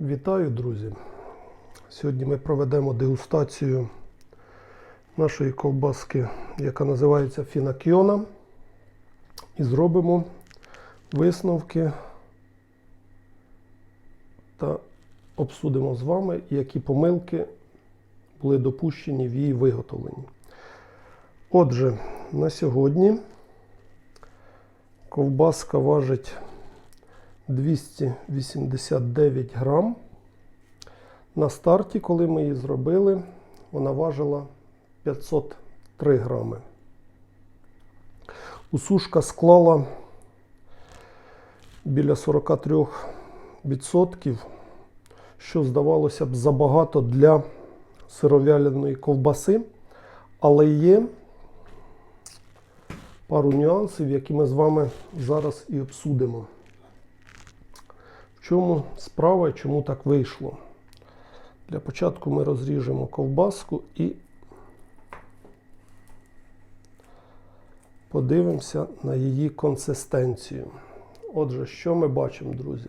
Вітаю, друзі! Сьогодні ми проведемо дегустацію нашої ковбаски, яка називається Фінакіона, і зробимо висновки та обсудимо з вами, які помилки були допущені в її виготовленні. Отже, на сьогодні ковбаска важить 289 грам. На старті, коли ми її зробили, вона важила 503 грами. Усушка склала біля 43%, що здавалося б забагато для сировяленої ковбаси, але є пару нюансів, які ми з вами зараз і обсудимо. Чому справа і чому так вийшло? Для початку ми розріжемо ковбаску і подивимося на її консистенцію. Отже, що ми бачимо, друзі?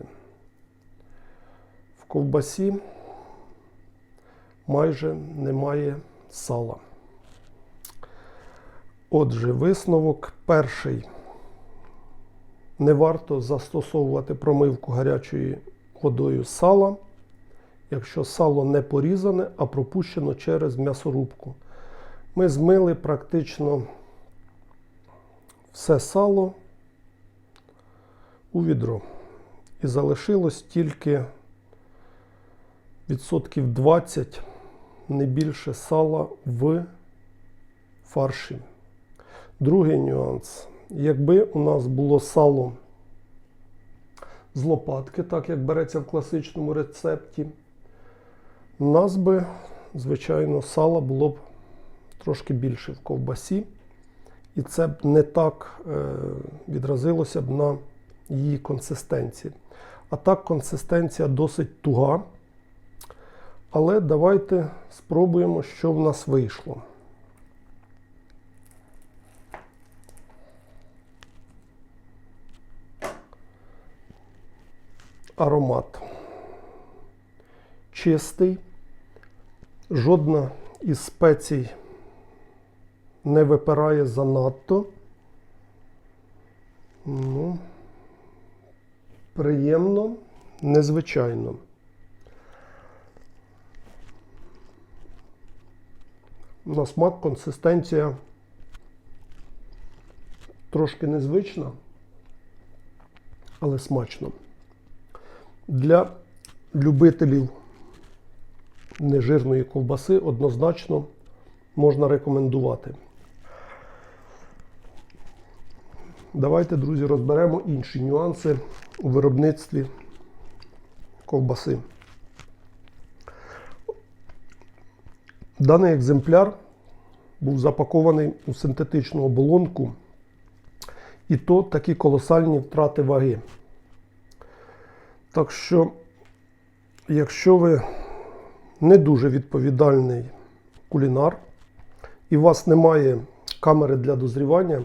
В ковбасі майже немає сала. Отже, висновок перший. Не варто застосовувати промивку гарячою водою сала, якщо сало не порізане, а пропущено через м'ясорубку. Ми змили практично все сало у відро. І залишилось тільки відсотків 20, не більше сала в фарші. Другий нюанс. Якби у нас було сало з лопатки, так як береться в класичному рецепті, у нас би, звичайно, сала було б трошки більше в ковбасі, і це б не так е, відразилося б на її консистенції. А так, консистенція досить туга. Але давайте спробуємо, що в нас вийшло. Аромат чистий, жодна із спецій не випирає занадто. Ну, приємно, незвичайно. На смак консистенція трошки незвична, але смачно. Для любителів нежирної ковбаси однозначно можна рекомендувати. Давайте, друзі, розберемо інші нюанси у виробництві ковбаси. Даний екземпляр був запакований у синтетичну оболонку, і то такі колосальні втрати ваги. Так що, якщо ви не дуже відповідальний кулінар, і у вас немає камери для дозрівання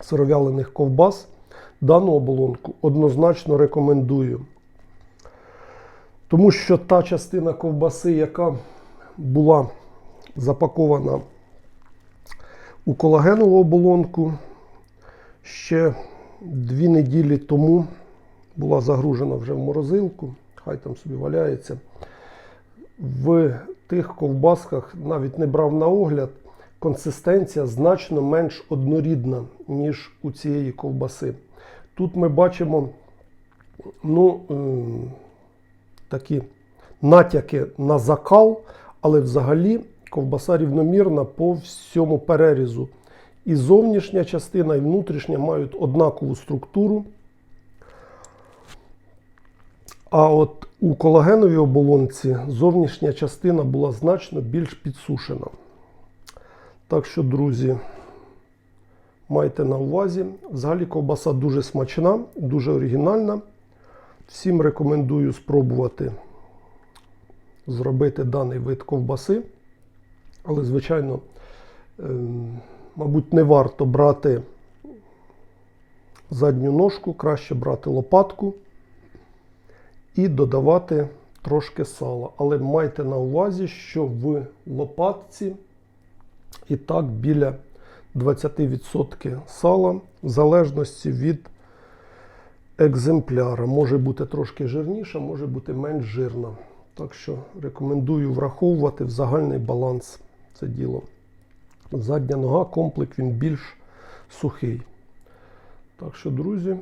сировялених ковбас, дану оболонку однозначно рекомендую. Тому що та частина ковбаси, яка була запакована у колагенову оболонку, ще дві неділі тому була загружена вже в морозилку, хай там собі валяється. В тих ковбасках навіть не брав на огляд, консистенція значно менш однорідна, ніж у цієї ковбаси. Тут ми бачимо ну, такі натяки на закал, але взагалі ковбаса рівномірна по всьому перерізу. І зовнішня частина, і внутрішня мають однакову структуру. А от у колагеновій оболонці зовнішня частина була значно більш підсушена. Так що, друзі, майте на увазі. Взагалі ковбаса дуже смачна, дуже оригінальна. Всім рекомендую спробувати зробити даний вид ковбаси. Але, звичайно, мабуть, не варто брати задню ножку, краще брати лопатку. І додавати трошки сала. Але майте на увазі, що в лопатці і так біля 20% сала, в залежності від екземпляра. Може бути трошки жирніша, може бути менш жирна. Так що рекомендую враховувати в загальний баланс це діло. Задня нога, комплект він більш сухий. Так що, друзі,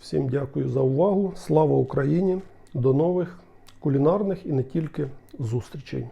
всім дякую за увагу. Слава Україні! До нових кулінарних і не тільки зустрічей.